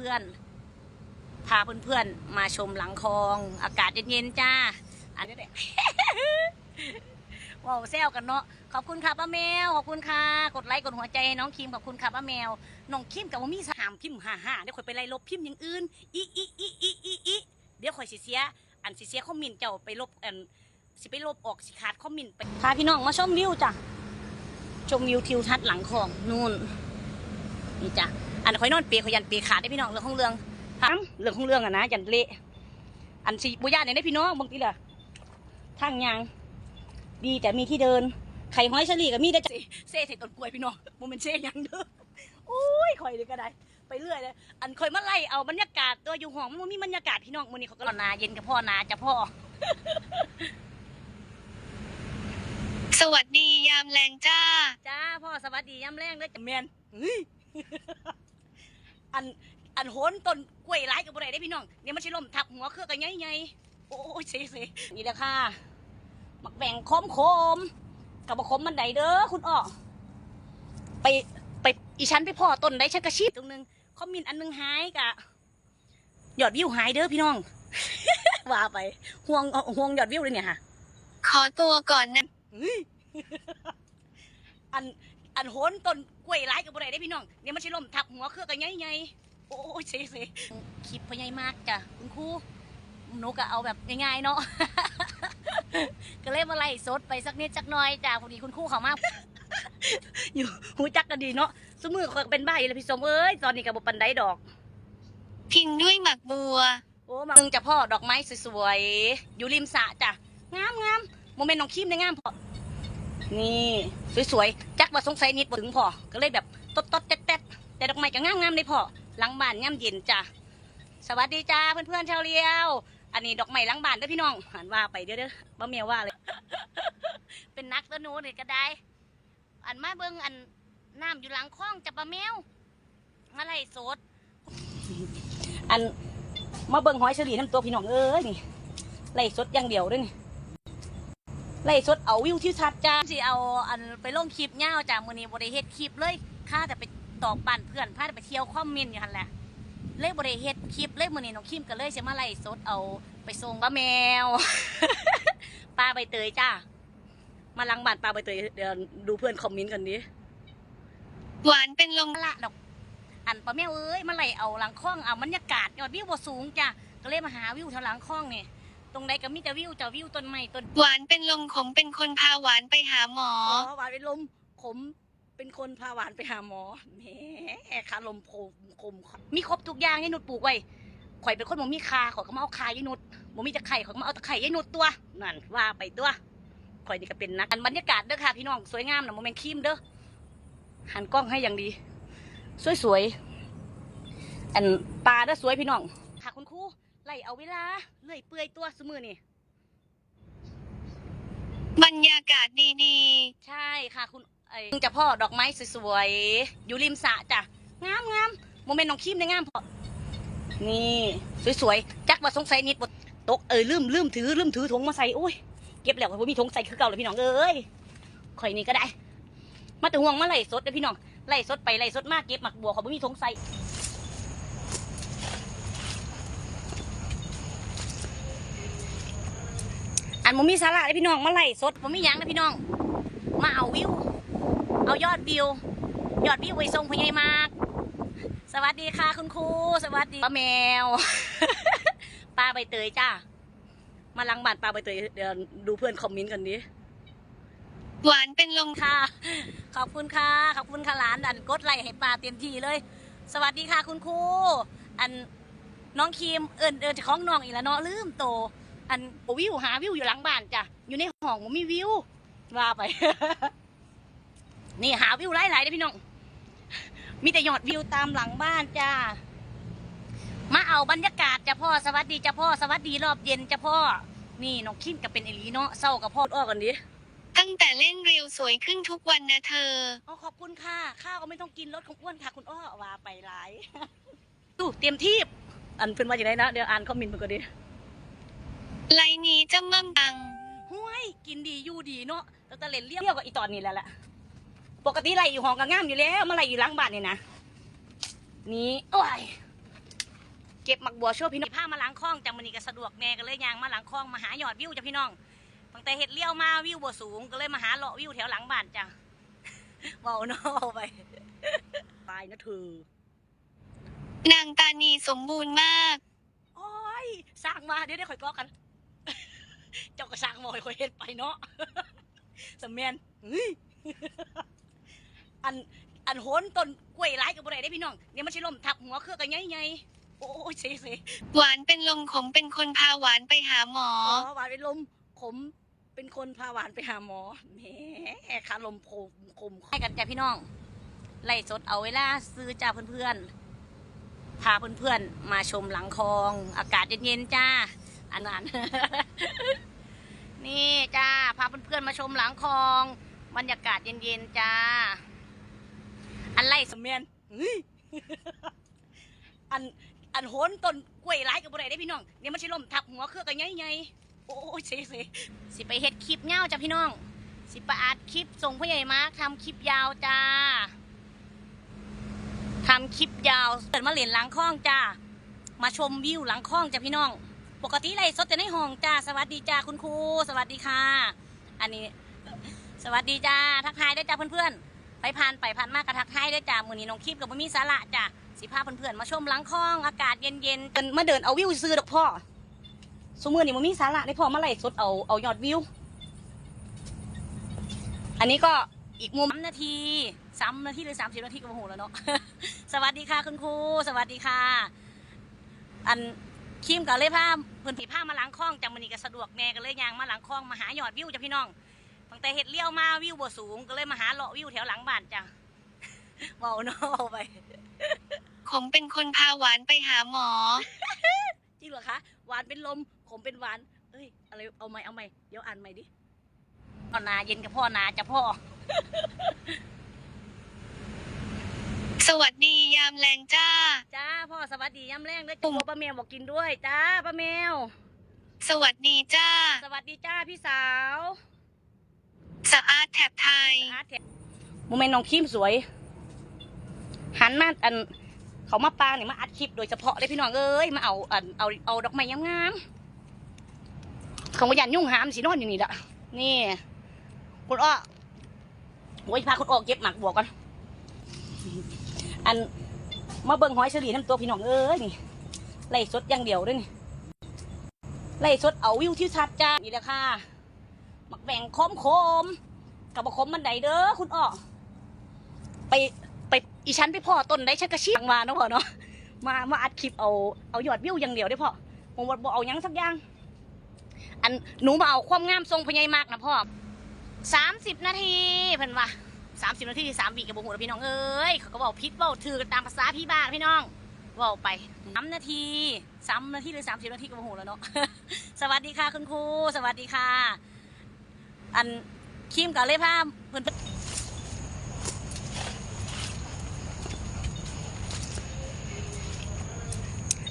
พื่อนๆ พาเพื่อนๆ มาชมหลังคลอง อากาศเย็นๆ จ้า อันนี้แหละว้าวแซวกันเนาะ ขอบคุณค่ะป้าแมว ขอบคุณค่ะ กดไลค์กดหัวใจให้น้องคิม ขอบคุณค่ะป้าแมว น้องคิมกับว่ามีสามพิมพ์ห้าห้าเดี๋ยวข่อยไปไล่ลบพิมพ์อย่างอื่น อีอีอีอีอีอีเดี๋ยวข่อยสิเสีย อันสิเสียคอมเมนเจ้าไปลบอันสิไปลบออกสิขาดคอมเมนไป พาพี่น้องมาชมวิวจ้ะ ชมวิวทิวทัศน์หลังคลองนู่นนี่จ้ะ อันข่อยนอนเปียข่อยยันเปียขาดได้พี่น้องเรื่องของเรื่องถามเรื่องของเรื่องอะนะยันเละอันสิบุญญาเนี่ยได้พี่น้องบางทีล่ะทางยาง ดีแต่มีที่เดินไข่ห้อยเฉลี่ก็มีได้จเซ่เสร็จต้นกล้วยพี่น้องโมเมนเซ่ยังเด้อโอ้ยข่อยเลยก็ได้ไปเรื่อยเลยอันข่อยมาไล่เอาบรรยากาศตัวอยู่ห้องมันมีบรรยากาศพี่น้องมื้อนี้เขาก็รอนาเย็นกับพ่อนาจ้ะพ่อสวัสดียามแรงจ้า จ้าพ่อสวัสดีย้ำแรงเด้อจ้ะแมนเฮ้ย อันอันโหนต้นกล้วยร้ายกับบ่ได้ได้พี่น้องเนี่ยมันสิล่มทับหัวเครือกันใหญ่ๆโอ้ยเซ่เซ่นี่แหละค่ะหมักแบ่งคมคมๆกับบ่คมมันใดเด้อคุณอ้อไปไปอีฉันไปพ่อต้นได้ฉันกระชีพตรงนึงคอมเมินต์อันนึงหายกะยอดวิวหายเด้อพี่น้อง ว่าไปห่วงห่วงยอดวิวเลยเนี่ยค่ะ ขอตัวก่อนนะ อันอันโหนต้นก ล้วยร้ายกับบ่ได้ได้พี่น้องเนี่ยมันสิล่มทับหัวเครือกันใหญ่ๆโอ้ยเซ่เซ่คลิปพอใหญ่มากจ้ะคุณครูหนูก็เอาแบบง่ายๆเนาะก็เลยมาไล่สดไปสักนิดสักหน่อยจ้ะพอดีคุณครูเขามาอยู่หูจักกันดีเนาะสมือเขาก็เป็นบ้าอยู่เลยพี่สมเอ้ยตอนนี้กับบปันไดดอกกินด้วยหมักบัว โอ้มามึงจะพ่อดอกไม้สวยๆอยู่ริมสระจ้ะงามงามโมเมนต์น้องคิมได้งามพอ นี่สวยๆจักว่าสงสัยนิดบ่ถึงพอก็เลยแบบตดตดๆแตดแตดๆแต่ดอกไม้ก็งามงามเลยพอหลังบ้านย่ำเย็นจ้ะสวัสดีจ้าเพื่อนๆชาวเลียว อันนี้ดอกไม้หลังบ้านเด้อพี่น้องหันว่าไปเด้อเด้อบ่เมียว่าเลย เป็นนักตัวหนูนี่ก็ได้ อันมาเบิ่งอันน้ำอยู่หลังคลองจับปลาแมวอะไรสด อันมาเบิ่งหอยเฉลี่น้ำตัวพี่น้องเอ้ยนี่ไล่สดอย่างเดียวด้วยนี่ ไล่สดเอาวิวที่ชัดจ้าสิเอาอันไปลงคลิปเงาวจ้ามื้อนี้บ่ได้เฮ็ดคลิปเลยข้าแต่ไปตอบปั่นเพื่อนพาแต่ไปเที่ยวคอมเมนต์อยู่หั่นแหละเลยบ่ได้เฮ็ดคลิปเลยมื้อนี้น้องคิมก็เลยสิมาไล่สดเอาไปส่งป้าแมวป้าใบเตยจ้ามาลังบ้านป้าใบเตยเดี๋ยวดูเพื่อนคอมเมนต์กันดิหวานเป็นลมละดอกอันป้าแม่เอ้ยมาไล่เอาหลังคลองเอาบรรยากาศยอดวิวบ่สูงจ้ะก็เลยมาหาวิวแถวหลังคลองนี่ ตรงใดก็มีแต่วิวจ้ะวิวต้นไม้ต้นหวานเป็นลมขมเป็นคนพาหวานไปหาหมอ อ๋อหวานเป็นลมขมเป็นคนพาหวานไปหาหมอแหมคาลมโพคมมีครบทุกอย่างให้นุดปลูกไว้ข่อยเป็นคนบ่มีคาข่อยก็มาเอาคายายนุดบ่มีตะไคร่ข่อยก็มาเอาตะไคร่ยายนุดตัวนั่นว่าไปตัวข่อยนี่ก็เป็นนักอันบรรยากาศเด้อค่ะพี่น้องสวยงามนะโมเมนต์ครีมเด้อหันกล้องให้อย่างดี สวยๆอันปลาได้อสวยพี่น้องค่ะคุณครู ไล่เอาเวลาเลื่อยเปื่อยตัวสมือนี่บรรยากาศดีใช่ค่ะคุณไอ้จะพ่อดอกไม้สวยๆ อยู่ริมสระจ้ะ งามงามโมเมนต์น้องคิมได้งามพอนี่สวยๆ จักว่าสงสัยนิดบดตกเอ้ยลืมลืมถือลืมถือถุงมาใส่โอ้ยเก็บแล้วผมมีถุงใส่คือเก่าเลยพี่น้องเอ้ยข่อยนี่ก็ได้ มาแต่ห่วงมาไล่สดเด้อพี่น้องไล่สดไปไล่สดมากเก็บหมักบัวเขาไม่มีถุงใส่ อันผมมีสาระเลยพี่น้องมาไล่สดผมมีหยังนะพี่น้อง มาเอาวิว เอายอดวิว ยอดวิวไว้ส่งพญายมาก สวัสดีค่ะคุณครู สวัสดีป้าแมว ป้าใบเตยจ้า มาลังบ้านป้าใบเตยเดี๋ยวดูเพื่อนคอมเมนต์กันดิๆหวานเป็นลมค่ะ ขอบคุณค่ะ ขอบคุณค่ะหลานอันกดไลค์ให้ป้าเต็มที่เลย สวัสดีค่ะคุณครู อันน้องครีมเอิญเอิญของน้องอีกแล้วเนาะลืมโต อันโอวิวหาวิวอยู่หลังบ้านจ้ะอยู่ในห้องผมมีวิวว่าไป นี่หาวิวไล่ๆได้พี่น้องมีแต่ยอดวิวตามหลังบ้านจ้ามาเอาบรรยากาศจ้ะพ่อสวัสดีจ้ะพ่อสวัสดีรอบเย็นจ้ะพ่อ นี่น้องคิมกับเป็นเอหลีเนาะเศร้ากับพ่ออ้อกันดิตั้งแต่เล่นเรียวสวยขึ้นทุกวันนะเธออ๋อขอบคุณค่ะ ข้าวก็ไม่ต้องกินรถของอ้วนค่ะ คุณอ้อว่าไปหลายดูเตรียมทีบอันเพิ่นว่าอย่างไรนะเดี๋ยวอ่านคอมเมนต์เพิ่นก็ดี ไลน์นี้จะมั่มตังห้วยกินดีอยู่ดีเนาะแต่ตะเล่นเลี้ยวกับอีตอนนี้แหละแหละปกติไหลอยู่ห้องก็งามอยู่แล้วมาไหลอยู่หล้างบ้านนี่นะนี่โอ้ยก็บหมักบัวช่วยพี่น้องผ้ามาล้างคลองจากมันนี่ก็สะดวกแน่ก็เลยยางมาล้างคลองมาหายอดวิวจ้ะพี่น้องตั้งแต่เห็ดเลี้ยวมาวิวบ่สูงก็เลยมาหาเลาะวิวแถวหลังบ้านจ้ะเบาเนาะเบาไปไปนะเธอนางตานีสมบูรณ์มาก โอ้ยสร้างมาเดี๋ยวได้ข่อยกอกัน เจ้าก็สร้างมาให้ข่อยเฮ็ดไปเนาะสำเมียนเฮ้ยอันอันโหนต้นกล้วยไร้กับบ่ได้ได้พี่น้องเดี๋ยวมันสิล่มทับหัวเครือกันใหญ่ๆโอ้ยเซ่เซ่หวานเป็นลมขมเป็นคนพาหวานไปหาหมออ๋อหวานเป็นลมขมเป็นคนพาหวานไปหาหมอแหมขาลมโคมคมให้กันจ้ะพี่น้อง ไล่สดเอาเวลาซื้อจ้าเพื่อนๆพาเพื่อนๆมาชมหลังคลอง อากาศเย็นๆจ้า อันนั้นนี่จ้าพาเพื่อนๆมาชมหลังคลองบรรยากาศเย็นๆจ้า อันไล่สมเมียนอันอันโหนต้นกล้วยไร้กับบ่ได้ได้พี่น้องเดี๋ยมันสิลมทับหัวเครือกันใหญ่ๆโอ้ยเซ่เซ่สิไปเฮ็ดคลิปเงาจ้ะพี่น้อง สิไปอัดคลิปส่งพ่อใหญ่มาทำคลิปยาวจ้าทำคลิปยาวเปิดมาเหรียญหลังคล้องจ้า มาชมวิวหลังคล้องจ้ะพี่น้อง ปกติไล่สดแต่ในห้องจ้า สวัสดีจ้าคุณครู สวัสดีค่ะ อันนี้ สวัสดีจ้า ทักทายได้จ้าเพื่อนๆ ไปผ่านไปผ่านมากกระทักทายได้จ้า มือนี้น้องคลิปกับบ่มีสาระจ้า สิพาเพื่อนๆ มาชมหลังคลองอากาศเย็นๆเดินมาเดินเอาวิวซื้อดอกพ่อสมมือนี่มันมีสาระได้พ่อมาไล่สดเอาเอายอดวิว อันนี้ก็อีกมุมสามนาทีสามนาทีหรือสามสิบนาทีก็โมโหแล้วเนาะ สวัสดีค่ะคุณครู สวัสดีค่ะ อัน คิมกับเลยผ้าเพื่อนผีผ้ามาล้างคลองจากมันนี่ก็สะดวกแน่ก็เลยยางมาล้างคลองมาหายอดวิวจ้ะพี่น้องตั้งแต่เห็ดเลี้ยวมาวิวบ่สูงก็เลยมาหาเลาะวิวแถวหลังบ้านจ้ะเบาเนาะเบาไปขมเป็นคนพาหวานไปหาหมอ จริงเหรอคะหวานเป็นลมขมเป็นหวานเอ้ยอะไรเอาไหมเอาไหมเดี๋ยวอ่านใหม่ดิพ่อนาเย็นกับพ่อนาจะพ่อ สวัสดียามแรงจ้า จ้าพ่อสวัสดีย้ำแรงด้วยจ้าป้าแมวบอกกินด้วย จ้าป้าแมว สวัสดีจ้า สวัสดีจ้าพี่สาวสะอาดแถบไทยอาร์ตแท็กโมเมนต์น้องคิมสวย หันมาอัน เขามาปางเนี่ยมาอัดคลิปโดยเฉพาะเลยพี่น้องเอ้ยมาเอาอันเอาเอาดอกไม้งามๆเขาก็ยันยุ่งหามสีนอนอยู่นี่ละนี่คุณอ้อโอ้ยพาคุณอ้อเก็บหมักบวกกันอัน มาเบิ่งหอยเฉลี่น้ำตัวพี่น้องเอ้ยนี่ไล่สดอย่างเดียวด้วยนี่ไล่สดเอาวิวที่ชัดจ้านี่แหละค่ะหมักแบ่งคมคมๆกับบคมมันไดเด้อคุณอ้อไปไปอีฉันไปพ่อต้นได้ฉันก็ชี้มาเนาะพ่อเนาะมามาอัดคลิปเอาเอายอดวิวอย่างเดียวได้พ่อผมว่าบ่เอายังสักอย่าง อันหนูมาเอาความงามทรงพญายมากนะพ่อสามสิบนาทีเพิ่นว่า สามสิบนาทีสามวีกับบุหูแล้วพี่น้องเอ้ยเขาก็บอกพิษเว่าถือกันตามภาษาพี่บ้านพี่น้องว่าไปสามนาทีสามนาทีหรือสามสิบนาทีกับบุหูแล้วเนาะสวัสดีค่ะคุณครูสวัสดีค่ะ อันคิมกับเล่ยพาเพื่อน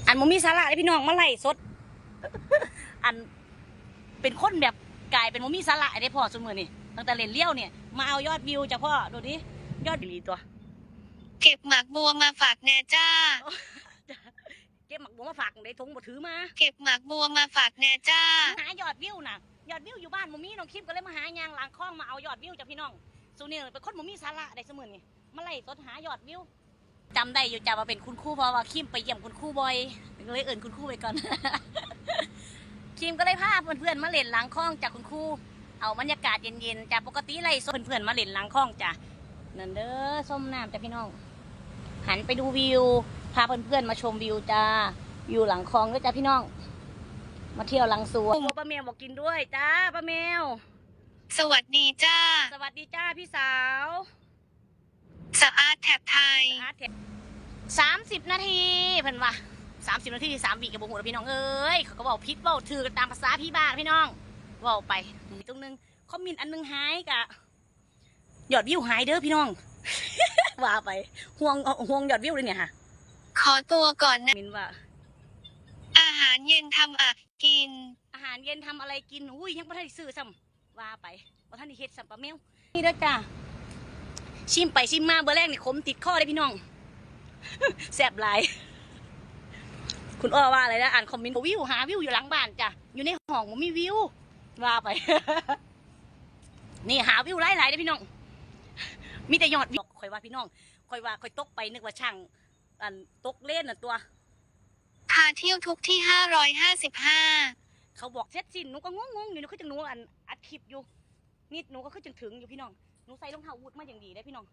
อันมมีสาระเลยพี่น้องมาไล่สด อันเป็นคนแบบกลายเป็นมมีสาระได้พอสมือนี่ตั้งแต่เล่นเลี้ยวเนี่ย มาเอายอดวิวจ้ะพ่อดูดิยอดดีตัว เก็บหมากบัวมาฝากแน่จ้า เก็บหมักบัวมาฝากได้ทงบ่ถือมาเก็บหมากบัวมาฝากแน่จ้า หายอดวิวน่ะยอดวิวอยู่บ้านมมีน้องคิมก็เลยมาหายางหลังคลองมาเอายอดวิวจากพี่น้องสูนี่เป็นคนมมีสาระได้เสมอนี่มาไล่สดหายอดวิวจำได้อยู่จ้ะว่าเป็นคุณครูเพราะว่าคิมไปเยี่ยมคุณครูบ่อยก็เลยเอิ่นคุณครูไปก่อนคิมก็เลยพาเพื่อนๆมาเล่นหลังคลองจากคุณครู เอาบรรยากาศเย็นๆจากปกติไล่สดเพื่อนๆมาเล่นหลังคลองจ้ะนั่นเด้อส้มน้ำจ้ะพี่น้อง หันไปดูวิว พาเพื่อนๆมาชมวิวจ้าอยู่หลังคลองด้วยจ้ะพี่น้อง มาเที่ยวหลังสวนป้าแมวบอกกินด้วยจ้าป้าแมว สวัสดีจ้า สวัสดีจ้าพี่สาวสะอาดแถบไทยสามสิบนาทีเพิ่นว่าสามสิบนาทีสามวีกับบุหูแล้วพี่น้องเอ้ยเขาก็บอกพิษเว่าถือกันตามภาษาพี่บ้านพี่น้องเว่าไปตรงนึงคอมเมินต์อันนึงหายกะยอดวิวหายเด้อพี่น้องว่าไปห่วงเอาห่วงยอดวิวเลยเนี่ยค่ะ ขอตัวก่อนนะมินว่า อาหารเย็นทำอะกิน อาหารเย็นทำอะไรกินอุ้ยยังไม่ทันได้ซื้อซ้ำว่าไปว่าท่านได้เฮ็ดซ้ำปลาแมวนี่เด้อจ้าชิมไปชิมมาเบอร์แรกนี่ขมติดคอเลยพี่น้องแสบหลายคุณอ้อว่าอะไรนะอ่านคอมเมนต์บอกวิวหาวิวอยู่หลังบ้านจ้ะอยู่ในห้องผมมีวิว ว่าไป นี่หาวิวหลายๆได้อพี่น้อง มีแต่ยอดวิวคอยว่าพี่น้องคอยว่าคอยตกไปนึกว่าช่าง อันตกเล่นน่ะตัว พาเที่ยวทุกที่555เขาบอกเสร็จสิ้นหนูก็งงๆอยู่หนูคือจังหนูอันอัดคลิปอยู่นิดหนูก็คือจังถึงอยู่พี่น้องหนูใส่รองเท้าวูดมาอย่างดีได้อพี่น้อง